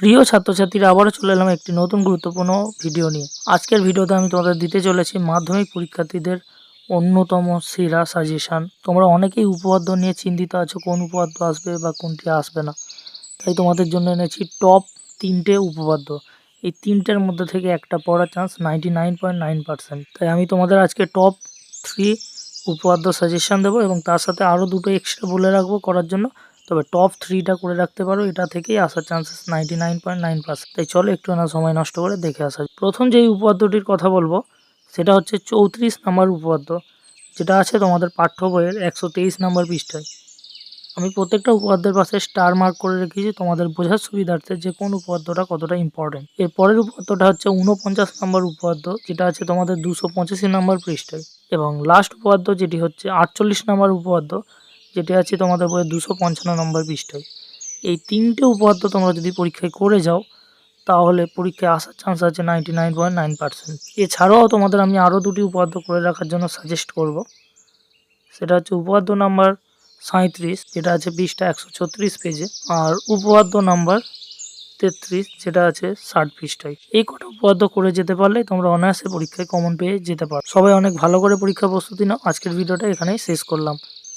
প্রিয় ছাত্রছাত্রীরা, আবারও চলে এলাম একটি নতুন গুরুত্বপূর্ণ ভিডিও নিয়ে। আজকের ভিডিওতে আমি তোমাদের দিতে চলেছি মাধ্যমিক পরীক্ষার্থীদের অন্যতম সেরা সাজেশান তোমরা অনেকেই উপপাদ্য নিয়ে চিন্তিত আছো, কোন উপপাদ্য আসবে বা কোনটি আসবে না। তাই তোমাদের জন্য এনেছি টপ তিনটে উপপাদ্য। এই তিনটের মধ্যে থেকে একটা পড়ার চান্স নাইনটি তাই আমি তোমাদের আজকে টপ থ্রি উপপাদ্য সাজেশান দেবো এবং তার সাথে আরও দুটো এক্সট্রা বলে রাখব করার জন্য। তবে টপ থ্রিটা করে রাখতে পারো, এটা থেকেই আসার chances ninety nine point nine percent তাই চলো একটু না সময় নষ্ট করে দেখে আসা। প্রথম যেই উপপাদ্যটির কথা বলব, সেটা হচ্ছে চৌত্রিশ নাম্বার উপপাদ্য, যেটা আছে তোমাদের পাঠ্য বইয়ের একশো তেইশ নাম্বার পৃষ্ঠায়। আমি প্রত্যেকটা উপপাদ্যের পাশে স্টার মার্ক করে রেখেছি, তোমাদের বোঝার সুবিধার্থে যে কোন উপপাদ্যটা কতটা ইম্পর্টেন্ট এর পরের উপপাদ্যটা হচ্ছে উনপঞ্চাশ নম্বর উপপাদ্য, যেটা আছে তোমাদের দুশো পঁচাশি নম্বর পৃষ্ঠায়। এবং লাস্ট উপপাদ্য, যেটি হচ্ছে আটচল্লিশ নম্বর উপপাদ্য যেটি আছে তোমাদের বইয়ের দুশো পঞ্চান্ন নম্বর পৃষ্ঠায়। এই তিনটে উপপাদ্য তোমরা যদি পরীক্ষায় করে যাও, তাহলে পরীক্ষায় আসার চান্স আছে ninety nine point nine percent এছাড়াও তোমাদের আমি আরও দুটি উপপাদ্য করে রাখার জন্য সাজেস্ট করব। সেটা হচ্ছে উপপাদ্য নাম্বার সাঁত্রিশ যেটা আছে পৃষ্ঠা একশো ছত্রিশ পেজে আর উপপাদ্য নাম্বার তেত্রিশ, যেটা আছে ষাট পৃষ্ঠায়। এই কটা উপপাদ্য করে যেতে পারলে তোমরা অনায়াসে পরীক্ষায় কমন পেয়ে যেতে পারো। সবাই অনেক ভালো করে পরীক্ষা প্রস্তুতি নাও। আজকের ভিডিওটা এখানেই শেষ করলাম।